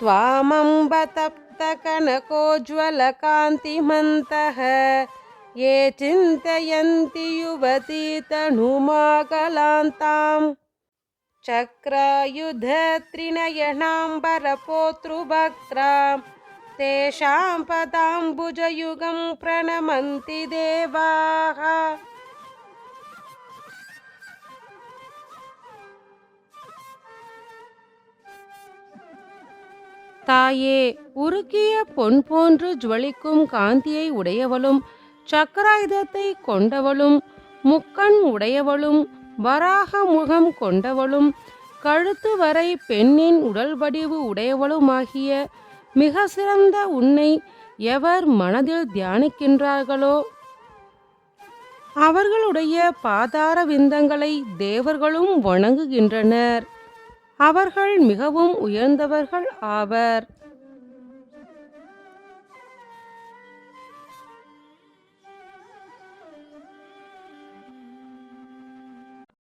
त्वामम्ब तप्तकनकोज्ज्वलकान्तिमन्तः ये चिन्तयन्ति युवती तनुमाकलान्ताम् चक्रायुधत्रिनयनाम्बरपोतृभक्त्रां तेषां पदाम्बुजयुगं प्रणमन्ति देवाः தாயே உருக்கிய பொன் போன்று ஜுவலிக்கும் காந்தியை உடையவளும் சக்கராயுதத்தை கொண்டவளும் முக்கண் உடையவளும் வராக முகம் கொண்டவளும் கழுத்து வரை பெண்ணின் உடல் வடிவு உடையவளுமாகிய மிக சிறந்த உன்னை எவர் மனதில் தியானிக்கின்றார்களோ? அவர்களுடைய பாதார விந்தங்களை தேவர்களும் வணங்குகின்றனர். அவர்கள் மிகவும் உயர்ந்தவர்கள் ஆவர்.